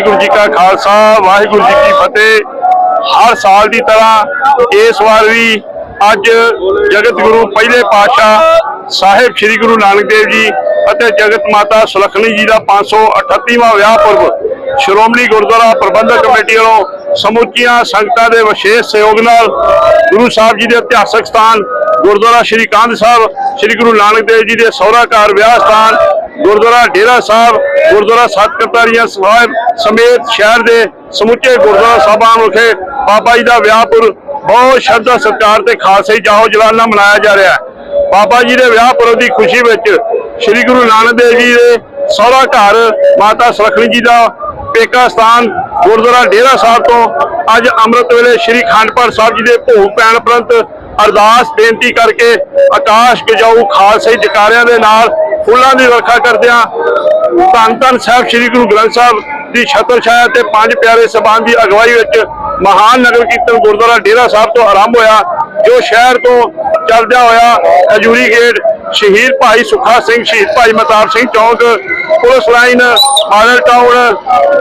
ਵਾਹਿਗੁਰੂ ਜੀ ਕਾ ਖਾਲਸਾ, ਵਾਹਿਗੁਰੂ ਜੀ ਕੀ ਫਤਿਹ। ਹਰ ਸਾਲ ਦੀ ਤਰ੍ਹਾਂ ਇਸ ਵਾਰ ਵੀ ਅੱਜ ਜਗਤ ਗੁਰੂ ਪਹਿਲੇ ਪਾਤਸ਼ਾਹ ਸਾਹਿਬ ਸ੍ਰੀ ਗੁਰੂ ਨਾਨਕ ਦੇਵ ਜੀ ਅਤੇ ਜਗਤ ਮਾਤਾ ਸੁਲੱਖਣੀ ਜੀ ਦਾ 538ਵਾਂ ਵਿਆਹ ਪੁਰਬ ਸ਼੍ਰੋਮਣੀ ਗੁਰਦੁਆਰਾ ਪ੍ਰਬੰਧਕ ਕਮੇਟੀ ਵੱਲੋਂ ਸਮੁੱਚੀਆਂ ਸੰਗਤਾਂ ਦੇ ਵਿਸ਼ੇਸ਼ ਸਹਿਯੋਗ ਨਾਲ ਗੁਰੂ ਸਾਹਿਬ ਜੀ ਦੇ ਇਤਿਹਾਸਕ ਸਥਾਨ ਗੁਰਦੁਆਰਾ ਸ਼੍ਰੀ ਕਾਂਧ ਸਾਹਿਬ, ਸ਼੍ਰੀ ਗੁਰੂ ਨਾਨਕ ਦੇਵ ਜੀ ਦੇ ਸਹੁਰਾ ਘਰ ਵਿਆਹ ਸਥਾਨ ਗੁਰਦੁਆਰਾ ਡੇਰਾ ਸਾਹਿਬ, ਗੁਰਦੁਆਰਾ ਸਤਕਰਤਾਰੀਆ ਸਾਹਿਬ ਸਮੇਤ ਸ਼ਹਿਰ ਦੇ ਸਮੁੱਚੇ ਗੁਰਦੁਆਰਾ ਸਾਹਿਬਾਂ ਵਿਖੇ ਬਾਬਾ ਜੀ ਦਾ ਵਿਆਹ ਪੁਰ ਬਹੁਤ ਸ਼ਰਧਾ ਸਤਿਕਾਰ ਤੇ ਖਾਲਸੇ ਜਾਹੋ ਜਲਾਲ ਮਨਾਇਆ ਜਾ ਰਿਹਾ ਹੈ। ਬਾਬਾ ਜੀ ਦੇ ਵਿਆਹ ਪੁਰਬ ਦੀ ਖੁਸ਼ੀ ਵਿੱਚ ਸ੍ਰੀ ਗੁਰੂ ਨਾਨਕ ਦੇਵ ਜੀ ਦੇ ਸਹੁਰਾ ਘਰ ਮਾਤਾ ਸੁਲੱਖਣੀ ਜੀ ਦਾ ਪੇਕਾ ਸਥਾਨ ਗੁਰਦੁਆਰਾ ਡੇਰਾ ਸਾਹਿਬ ਤੋਂ ਅੱਜ ਅੰਮ੍ਰਿਤ ਵੇਲੇ ਸ੍ਰੀ ਖੰਡਪੜ ਸਾਹਿਬ ਜੀ ਦੇ ਭੋਗ ਪੈਣ ਪ੍ਰੰਤ ਅਰਦਾਸ ਬੇਨਤੀ ਕਰਕੇ ਆਕਾਸ਼ ਗਜਾਊ ਖਾਲਸੇ ਜਕਾਰਿਆਂ ਦੇ ਨਾਲ ਫੁੱਲਾਂ ਦੀ ਵਰਖਾ ਕਰਦਿਆਂ ਧੰਨ ਧੰਨ ਸਾਹਿਬ ਸ੍ਰੀ ਗੁਰੂ ਗ੍ਰੰਥ ਸਾਹਿਬ ਦੀ ਛਤਰ ਛਾਇਆ ਤੇ ਪੰਜ ਪਿਆਰੇ ਸਬਾਨ ਦੀ ਅਗਵਾਈ ਵਿੱਚ ਮਹਾਨ ਨਗਰ ਕੀਰਤਨ ਗੁਰਦੁਆਰਾ ਡੇਰਾ ਸਾਹਿਬ ਤੋਂ ਆਰੰਭ ਹੋਇਆ, ਜੋ ਸ਼ਹਿਰ ਤੋਂ ਚੱਲਦਿਆਂ ਹੋਇਆ ਹਜੂਰੀ ਗੇਟ ਸ਼ਹੀਦ ਭਾਈ ਸੁੱਖਾ ਸਿੰਘ, ਸ਼ਹੀਦ ਭਾਈ ਮਤਾਰ ਸਿੰਘ ਚੌਂਕ, police line, model town,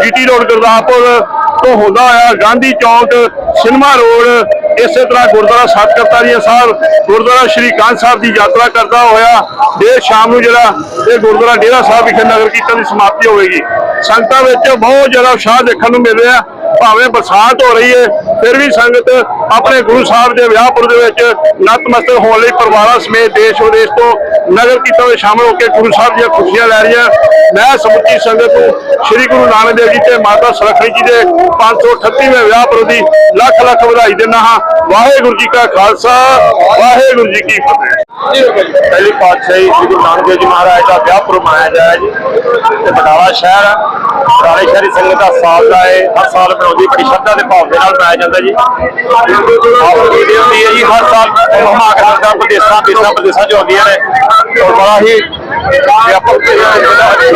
GT road Gurdaspur ਤੋਂ ਹੁੰਦਾ ਹੋਇਆ ਗਾਂਧੀ ਚੌਂਕ, ਸਿਨੇਮਾ ਰੋਡ ਇਸੇ ਤਰ੍ਹਾਂ ਗੁਰਦੁਆਰਾ ਸਤਕਰਤਾਰੀਆ ਸਾਹਿਬ, ਗੁਰਦੁਆਰਾ ਸ਼੍ਰੀ ਕਾਂਤ ਸਾਹਿਬ ਦੀ ਯਾਤਰਾ ਕਰਦਾ ਹੋਇਆ, ਦੇਰ ਸ਼ਾਮ ਨੂੰ ਜਿਹੜਾ ਇਹ ਗੁਰਦੁਆਰਾ ਡੇਰਾ ਸਾਹਿਬ ਵਿਖੇ ਨਗਰ ਕੀਰਤਨ ਦੀ ਸਮਾਪਤੀ ਹੋਵੇਗੀ। ਸੰਗਤਾਂ ਵਿੱਚ ਬਹੁਤ ਜ਼ਿਆਦਾ ਉਤਸ਼ਾਹ ਦੇਖਣ ਨੂੰ ਮਿਲ ਰਿਹਾ, ਭਾਵੇਂ ਬਰਸਾਤ ਹੋ ਰਹੀ ਹੈ ਫਿਰ ਵੀ ਸੰਗਤ ਆਪਣੇ ਗੁਰੂ ਸਾਹਿਬ ਦੇ ਵਿਆਹਪੁਰ ਦੇ ਵਿੱਚ ਨਤਮਸਤਕ ਹੋਣ ਲਈ ਪਰਿਵਾਰਾਂ ਸਮੇਤ ਦੇਸ਼ ਵਿਦੇਸ਼ ਤੋਂ ਨਗਰ ਕੀਰਤਨ ਵਿੱਚ ਸ਼ਾਮਲ ਹੋ ਕੇ ਗੁਰੂ ਸਾਹਿਬ ਦੀਆਂ ਖੁਸ਼ੀਆਂ ਲੈ ਰਹੀਆਂ। ਮੈਂ ਸਮੁੱਚੀ ਸੰਗਤ ਨੂੰ ਸ੍ਰੀ ਗੁਰੂ ਨਾਨਕ ਦੇਵ ਜੀ ਤੇ ਮਾਤਾ ਸੁਲੱਖਣੀ ਜੀ ਦੇ 538ਵੇਂ ਵਿਆਹਪੁਰ ਦੀ ਲੱਖ ਲੱਖ ਵਧਾਈ ਦਿੰਦਾ ਹਾਂ। ਵਾਹਿਗੁਰੂ ਜੀ ਕਾ ਖਾਲਸਾ, ਵਾਹਿਗੁਰੂ ਜੀ ਕੀ ਫਤਿਹ। ਪਹਿਲੀ ਪਾਤਸ਼ਾਹੀ ਸ੍ਰੀ ਗੁਰੂ ਨਾਨਕ ਦੇਵ ਜੀ ਮਹਾਰਾਜ ਦਾ ਵਿਆਹਪੁਰ ਮਨਾਇਆ ਜਾਇਆ ਜੀ। ਤੇ ਬਟਾਲਾ ਸ਼ਹਿਰ ਆ। ਬਟਾਲੇ ਸ਼ਹਿਰੀ ਸੰਗਤ ਦਾ ਸਾਲ ਦਾ ਹੈ ਹਰ ਸਾਲ ਬਣਾਉਂਦੀ ਬੜੀ ਸ਼ਰਧਾ ਦੇ ਭਾਵ ਦੇ ਨਾਲ ਮਨਾਇਆ ਜਾਂਦਾ ਜੀ। ਵੀਡੀਓ ਹੁੰਦੀ ਹੈ ਜੀ, ਹਰ ਸਾਲ ਮਹਾ ਕੇ ਵਿਦੇਸ਼ਾਂ ਪ੍ਰਦੇਸ਼ਾਂ ਦੇਸ਼ਾਂ ਪ੍ਰਦੇਸ਼ਾਂ ਚ ਆਉਂਦੀਆਂ ਨੇ। ਔਰ ਬੜਾ ਹੀ ਵਿਆਪਕ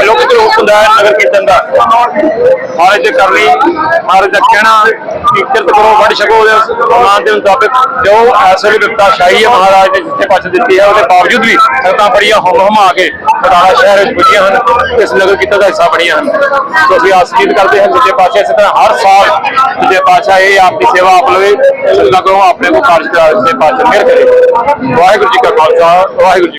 ਲੋਕ ਰੂਪ ਹੁੰਦਾ ਹੈ ਨਗਰ ਕੀਰਤਨ ਦਾ। ਮਹਾਰਾਜ ਦੇ ਕਰਨੀ ਮਹਾਰਾਜ ਦਾ ਕਹਿਣਾ ਕੀਰਤ ਕਰੋ ਵੜ ਛਕੋ ਉਹਦੇ ਫਰਮਾਨ ਦੇ ਮੁਤਾਬਿਕ ਜੋ ਐਸੇ ਵੀ ਵਿਪਤਾ ਸ਼ਾਹੀ ਹੈ ਮਹਾਰਾਜ ਨੇ ਜਿੱਥੇ ਪਛ ਦਿੱਤੀ ਹੈ, ਉਹਦੇ ਬਾਵਜੂਦ ਵੀ ਸੰਗਤਾਂ ਬੜੀਆਂ ਹਮ ਹਮਾ ਕੇ ਬਟਾਲਾ ਸ਼ਹਿਰ ਵਿੱਚ ਪੁੱਜੀਆਂ ਹਨ, ਇਸ ਨਗਰ ਕੀਰਤਨ ਦਾ ਹਿੱਸਾ ਬਣੀਆਂ ਹਨ। ਸੋ ਅਸੀਂ ਆਸ ਕਰਦੇ ਹਾਂ ਜਿੱਤੇ ਪਾਤਸ਼ਾਹ ਇਸੇ ਤਰ੍ਹਾਂ ਹਰ ਸਾਲ ਜਿੱਤੇ ਪਾਤਸ਼ਾਹ ਇਹ ਆਪ ਸੇਵਾ ਆਪ ਲਵੇ ਸੰਗਤਾਂ ਆਪਣੇ ਕੋ ਕਾਰਜ ਕਰਾ ਜਿੱਤੇ ਪਾਤਸ਼ਾਹ ਮਿਹਰ ਕਰੇ। ਵਾਹਿਗੁਰੂ ਜੀ ਕਾ ਖਾਲਸਾ, ਵਾਹਿਗੁਰੂ ਜੀ